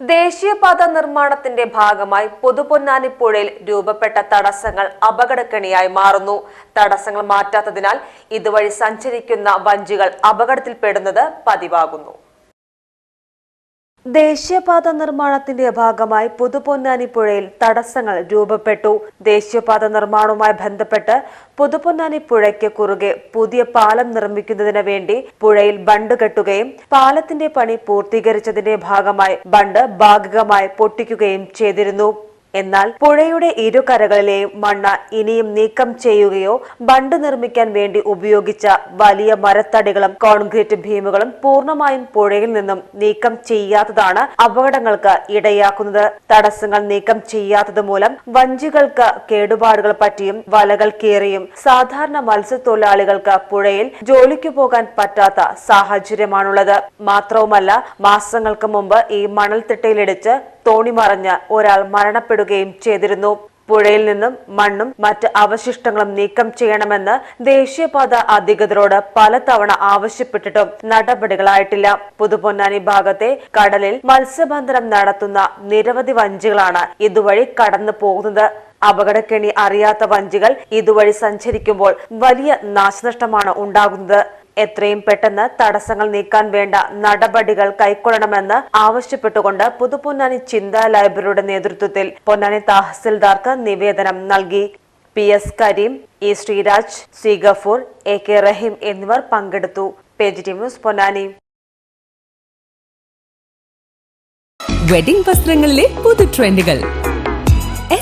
ദേശീയപാത നിർമ്മാണത്തിന്റെ ഭാഗമായി പുതുപൊന്നാനിപ്പുഴയിൽ രൂപപ്പെട്ട തടസ്സങ്ങൾ അപകടക്കണിയായി മാറുന്നു. തടസ്സങ്ങൾ മാറ്റാത്തതിനാൽ ഇതുവഴി സഞ്ചരിക്കുന്ന വഞ്ചികൾ അപകടത്തിൽപ്പെടുന്നത് പതിവാകുന്നു. ദേശീയപാത നിർമ്മാണത്തിന്റെ ഭാഗമായി പുതുപൊന്നാനി പുഴയിൽ തടസ്സങ്ങൾ രൂപപ്പെട്ടു. ദേശീയപാത നിർമ്മാണവുമായി ബന്ധപ്പെട്ട് പുതുപൊന്നാനി പുഴയ്ക്ക് കുറുകെ പുതിയ പാലം നിർമ്മിക്കുന്നതിന് വേണ്ടി പുഴയിൽ ബണ്ട് കെട്ടുകയും പാലത്തിന്റെ പണി പൂർത്തീകരിച്ചതിന്റെ ഭാഗമായി ബണ്ട് ഭാഗികമായി പൊട്ടിക്കുകയും ചെയ്തിരുന്നു. എന്നാൽ പുഴയുടെ ഇരുകരകളിലെയും മണ്ണ് ഇനിയും നീക്കം ചെയ്യുകയോ ബണ്ട് നിർമ്മിക്കാൻ വേണ്ടി ഉപയോഗിച്ച വലിയ മരത്തടികളും കോൺക്രീറ്റ് ഭീമുകളും പൂർണമായും പുഴയിൽ നിന്നും നീക്കം ചെയ്യാത്തതാണ് അപകടങ്ങൾക്ക് ഇടയാക്കുന്നത്. തടസ്സങ്ങൾ നീക്കം ചെയ്യാത്തത് മൂലം വഞ്ചികൾക്ക് കേടുപാടുകൾ പറ്റിയും വലകൾ കീറിയും സാധാരണ മത്സ്യത്തൊഴിലാളികൾക്ക് പുഴയിൽ ജോലിക്ക് പോകാൻ പറ്റാത്ത സാഹചര്യമാണുള്ളത്. മാത്രവുമല്ല മാസങ്ങൾക്ക് മുമ്പ് ഈ മണൽത്തിട്ടയിലിടിച്ച് തോണി മറിഞ്ഞ് ഒരാൾ മരണപ്പെടുകയും ചെയ്തിരുന്നു. പുഴയിൽ നിന്നും മണ്ണും മറ്റ് അവശിഷ്ടങ്ങളും നീക്കം ചെയ്യണമെന്ന് ദേശീയപാത അധികൃതരോട് പലതവണ ആവശ്യപ്പെട്ടിട്ടും നടപടികളായിട്ടില്ല. പുതുപൊന്നാനി ഭാഗത്തെ കടലിൽ മത്സ്യബന്ധനം നടത്തുന്ന നിരവധി വഞ്ചികളാണ് ഇതുവഴി കടന്നു പോകുന്നത് അപകടക്കെണി അറിയാത്ത വഞ്ചികൾ ഇതുവഴി സഞ്ചരിക്കുമ്പോൾ വലിയ നാശനഷ്ടമാണ് ഉണ്ടാകുന്നത്. എത്രയും പെട്ടെന്ന് തടസ്സങ്ങൾ നീക്കാൻ വേണ്ട നടപടികൾ കൈക്കൊള്ളണമെന്ന് ആവശ്യപ്പെട്ടുകൊണ്ട് പുതുപൊന്നാനി ചിന്താ ലൈബ്രറിയുടെ നേതൃത്വത്തിൽ പൊന്നാനി തഹസിൽദാർക്ക് നിവേദനം നൽകി. P S Kareem E Sreeraj C Gafoor A K Rahim എന്നിവർ പങ്കെടുത്തു. Page news Ponnani. വെഡിംഗ് വസ്ത്രങ്ങളിലെ പുതു ട്രെൻഡുകൾ.